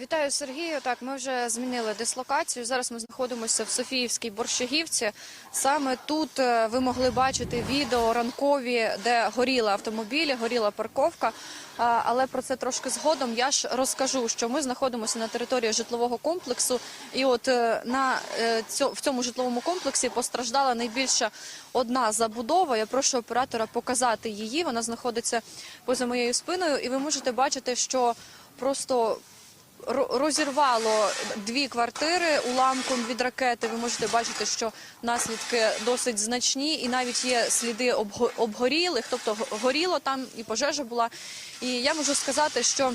Вітаю Сергію. Так, ми вже змінили дислокацію. Зараз ми знаходимося в Софіївській Борщагівці. Саме тут е, ви могли бачити відео ранкові, де горіли автомобілі, горіла парковка. Але про це трошки згодом я ж розкажу, що ми знаходимося на території житлового комплексу, і от е, на е, в цьому житловому комплексі постраждала найбільше одна забудова. Я прошу оператора показати її. Вона знаходиться поза моєю спиною, і ви можете бачити, що просто ро- розірвало дві квартири уламком від ракети. Ви можете бачити, що наслідки досить значні, і навіть є сліди обгорілих, тобто горіло там і пожежа була. І я можу сказати, що.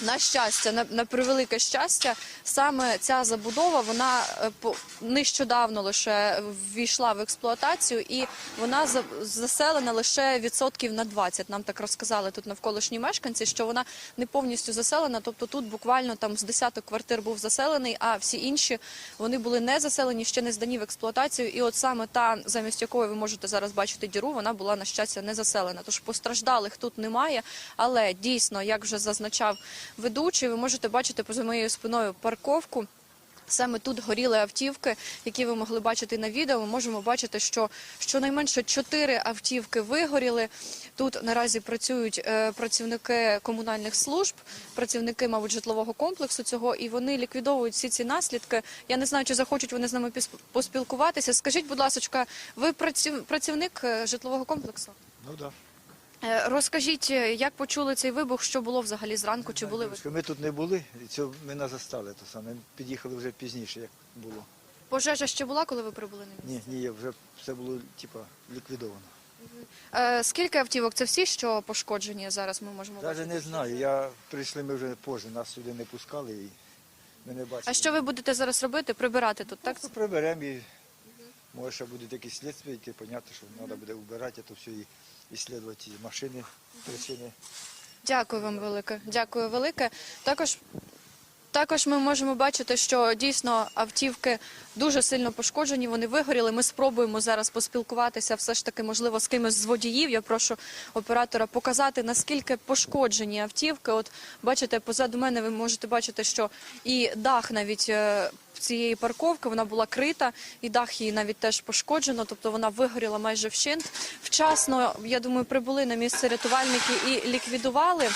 На щастя, на, на превелике щастя, саме ця забудова вона е, нещодавно лише ввійшла в експлуатацію, і вона за- заселена лише відсотків на 20. Нам так розказали тут навколишні мешканці, що вона не повністю заселена. Тобто тут буквально там з десяток квартир був заселений, а всі інші вони були не заселені, ще не здані в експлуатацію. І от саме та, замість якої ви можете зараз бачити діру, вона була на щастя не заселена. Тож постраждалих тут немає. Але дійсно, як вже зазначав ведучий, ви можете бачити поза моєю спиною парковку. Саме тут горіли автівки, які ви могли бачити на відео. Ми можемо бачити, що щонайменше чотири автівки вигоріли. Тут наразі працюють е, працівники комунальних служб, працівники, мабуть, житлового комплексу цього, і вони ліквідовують всі ці наслідки. Я не знаю, чи захочуть вони з нами поспілкуватися. Скажіть, будь ласка, ви праців- працівник е, житлового комплексу? Ну так. Е, Розкажіть, е, як почули цей вибух, що було взагалі зранку? Чи були ви? Ми тут не були, і цього ми не застали то саме. Ми під'їхали вже пізніше, як було. Пожежа ще була, коли ви прибули на місце? Ні, ні, вже все було типа ліквідовано. Е, Скільки автівок? Це всі, що пошкоджені зараз ми можемо Навіть бачити? не знаю. Я прийшли ми вже позже, нас сюди не пускали і ми не бачили. А що ви будете зараз робити? Прибирати тут, так? Ну, приберемо і може ще будуть якісь слідства, йти, понятно, що треба буде вбирати, то все і, і машини, причини. Дякую вам велике. Дякую велике. Також. Також ми можемо бачити, що дійсно автівки дуже сильно пошкоджені. Вони вигоріли. Ми спробуємо зараз поспілкуватися, все ж таки, можливо, з кимось з водіїв. Я прошу оператора показати наскільки пошкоджені автівки. От бачите, позаду мене ви можете бачити, що і дах навіть е, цієї парковки вона була крита, і дах її навіть теж пошкоджено. Тобто вона вигоріла майже вщент. Вчасно, я думаю, прибули на місце рятувальники і ліквідували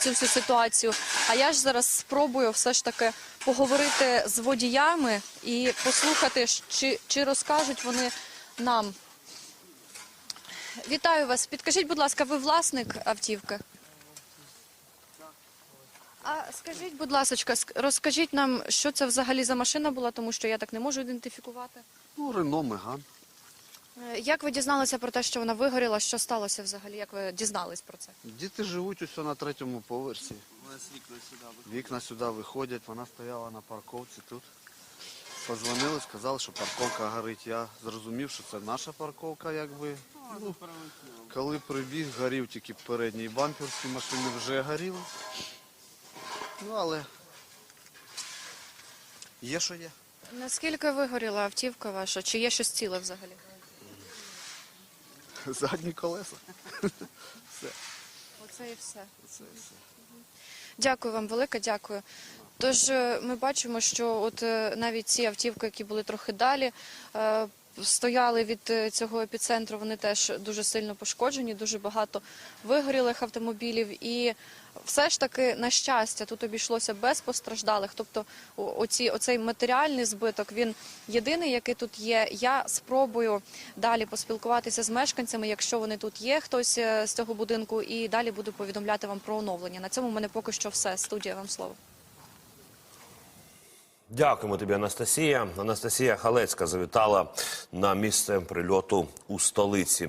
цю всю ситуацію. А я ж зараз спробую все ж таки поговорити з водіями і послухати, чи, чи розкажуть вони нам. Вітаю вас. Підкажіть, будь ласка, ви власник автівки? А скажіть, будь ласка, розкажіть нам, що це взагалі за машина була, тому що я так не можу ідентифікувати. Ну, Рено, Меган. Е, Як ви дізналися про те, що вона вигоріла? Що сталося взагалі? Як ви дізнались про це? Діти живуть усе на третьому поверсі. У нас Вікна сюди виходять, вона стояла на парковці тут. Позвонили, сказали, що парковка горить. Я зрозумів, що це наша парковка, якби. Ну, коли прибіг, горів тільки передній бампер, всі машини вже горіли. Ну, але є, що є. Наскільки вигоріла автівка ваша? Чи є щось ціле взагалі? Задні колеса. Все. Оце і все. Це все. Дякую вам велике, дякую. Тож е, ми бачимо, що от е, навіть ці автівки, які були трохи далі, е, стояли від е, цього епіцентру, вони теж дуже сильно пошкоджені, дуже багато вигорілих автомобілів. І все ж таки, на щастя, тут обійшлося без постраждалих. Тобто, оці, оцей матеріальний збиток він єдиний, який тут є. Я спробую далі поспілкуватися з мешканцями, якщо вони тут є, хтось е, з цього будинку, і далі буду повідомляти вам про оновлення. На цьому в мене поки що все. Студія вам слово. Дякуємо тобі, Анастасія. Анастасія Халецька завітала на місце прильоту у столиці.